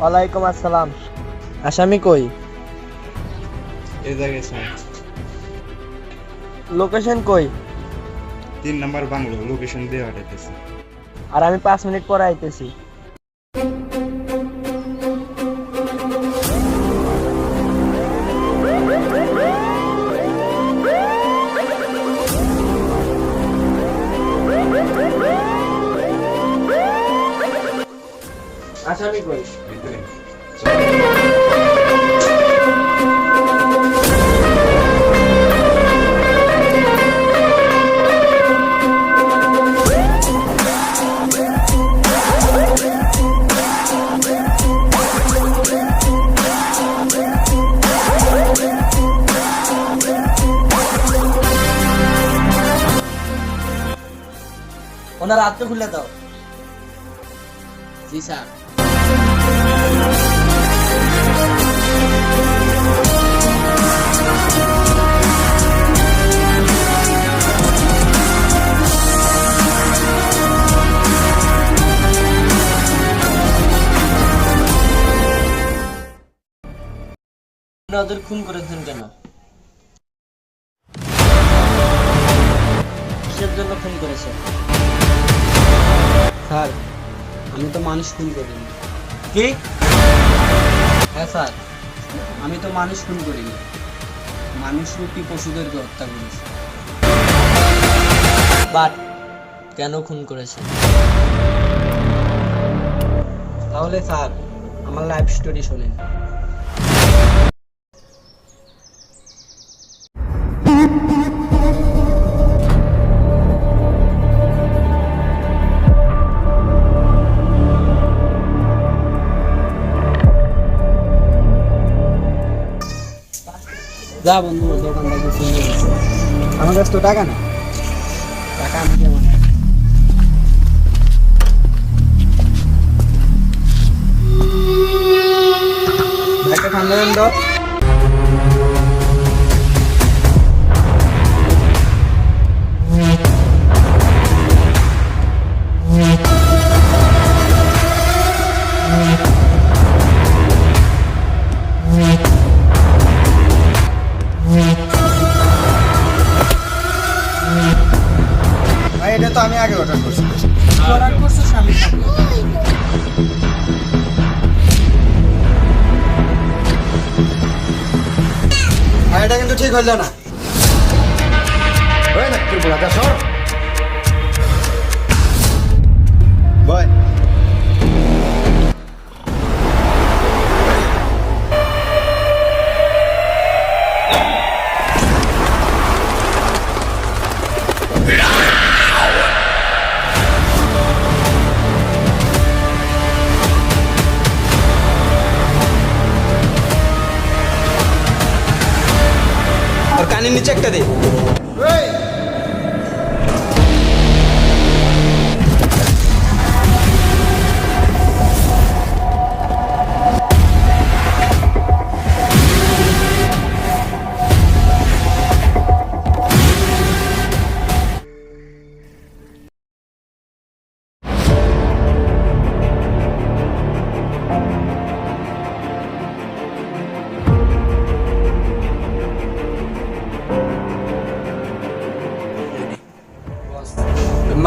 ওয়ালাইকুম আসসালাম। আসামি কই? এই জায়গা স্যার লোকেশন কই? তিন নাম্বার বাংলো লোকেশন দিয়ে পাঠাইতেছি। আর আমি পাঁচ মিনিট পরে আইতেছি। আসামি ওনার হাতটা খুলে দাও। জি স্যার। আপনারা ওদের খুন করেছেন কেন? কিসের জন্য খুন করেছেন স্যার আমি তো মানুষ খুন করিনি। কি? হ্যাঁ স্যার। আমি তো মানুষ খুন করিনি। মানুষ রূপী পশুদেরকে হত্যা করেছি। বাট কেন খুন করেছেন তাহলে স্যার আমার লাইফ স্টোরি শোনেন। যা বন্ধু দোকান থেকে গেছে আমার কাছে তো টাকা না টাকা আমি কেমন ঠান্ডা এটা কিন্তু ঠিক হইল না। ওই না তুই বলা যা সর। বয়। আর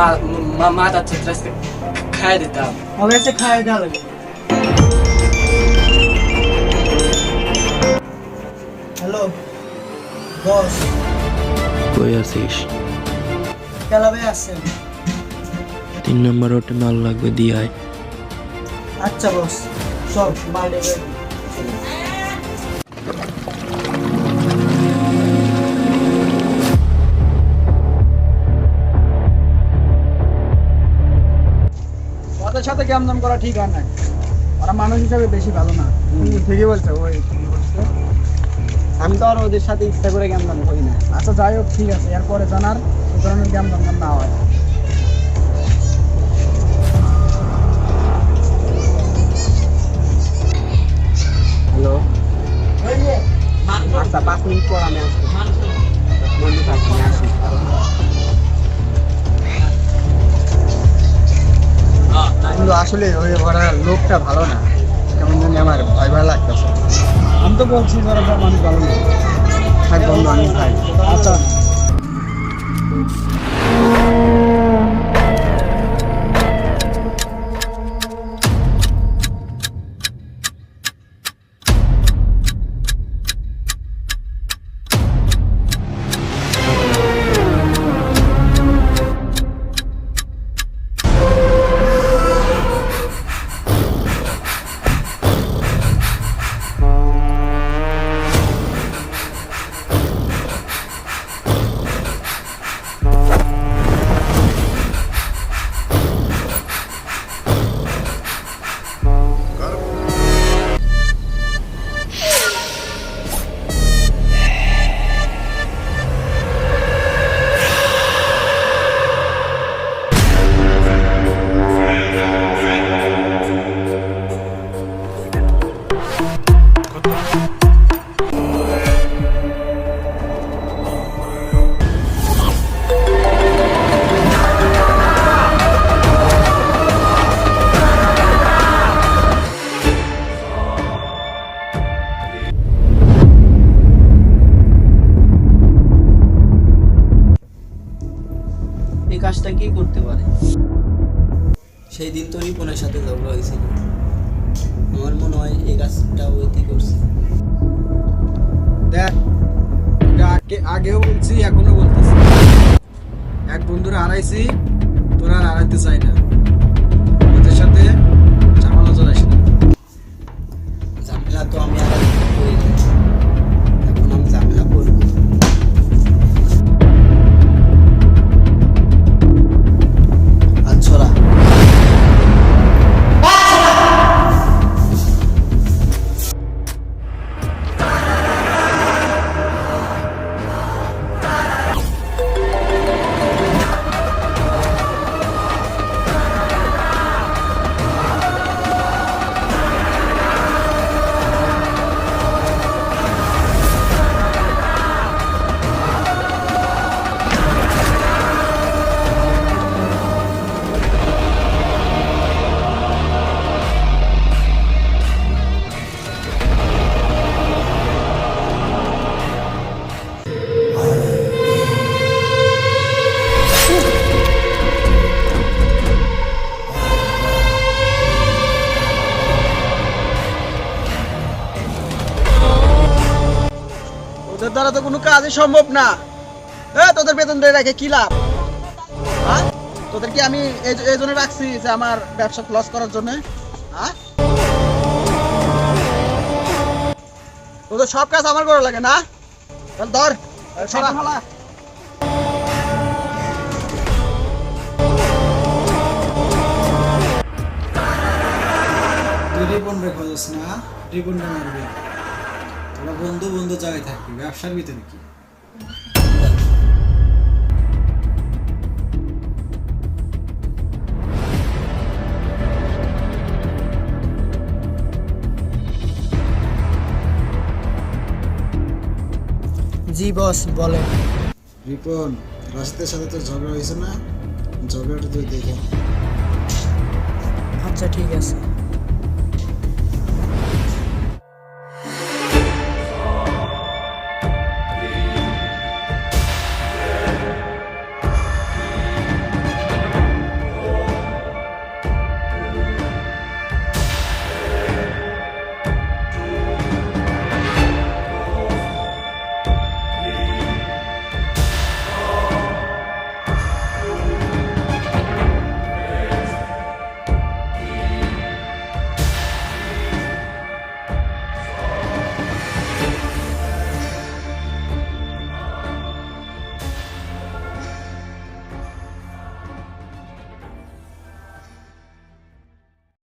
মা মা মাথা চিত্রাসকে খাই দিতাম আমার এসে খাই দেওয়া লাগে হ্যালো বস কই আছিস কেলাবে তিন নম্বর ওটে মাল লাগবে দিয়ে আয় আচ্ছা বস সব মাল সাথে কেমন করা ঠিক হয় না ওরা মানুষ হিসাবে বেশি ভালো না। ঠিকই বলছে ওই আমি তো আর ওদের সাথে ইচ্ছা করে জ্ঞান দান করি না। আচ্ছা যাই হোক ঠিক আছে এরপরে জানার ধরনের জ্ঞান দান না হয়। হ্যালো? আচ্ছা পাঁচ মিনিট পর আমি আসব বন্ধু থাকি আসি। কিন্তু আসলে ওই ওরা লোকটা ভালো না। কেমন জানি আমার ভয় ভয় লাগতেছে। আমি তো বলছি তো মানুষ ভালো না। থাক বন্ধু আমি ভাই আচ্ছা। হয়েছিল আমার মনে হয় এই গাছটা ওইটি করছে। দেখ আগে, আগেও বলছি, এখনও বলতেছি। এক বন্ধুরা হারাইছি, তোরা আর হারাইতে চাই না। ওদের দ্বারা তো কোনো কাজই সম্ভব না। এ, তোদের বেতন দিয়ে রেখে কি লাভ? হ্যাঁ তোদের কি আমি এই জন্য রাখছি যে আমার ব্যবসা লস করার জন্য? হ্যাঁ তোদের সব কাজ আমার করা লাগে না? তাহলে ধর সরা। ফেলা তুই রিপন রে না রিপন রে মারবি। তোরা বন্ধু বন্ধু জায়গায় থাকবি ব্যবসার ভিতরে কি? জি বস বলেন। রিপন রাস্তার সাথে তোর ঝগড়া হয়েছে না? ঝগড়াটা তুই দেখে আচ্ছা ঠিক আছে।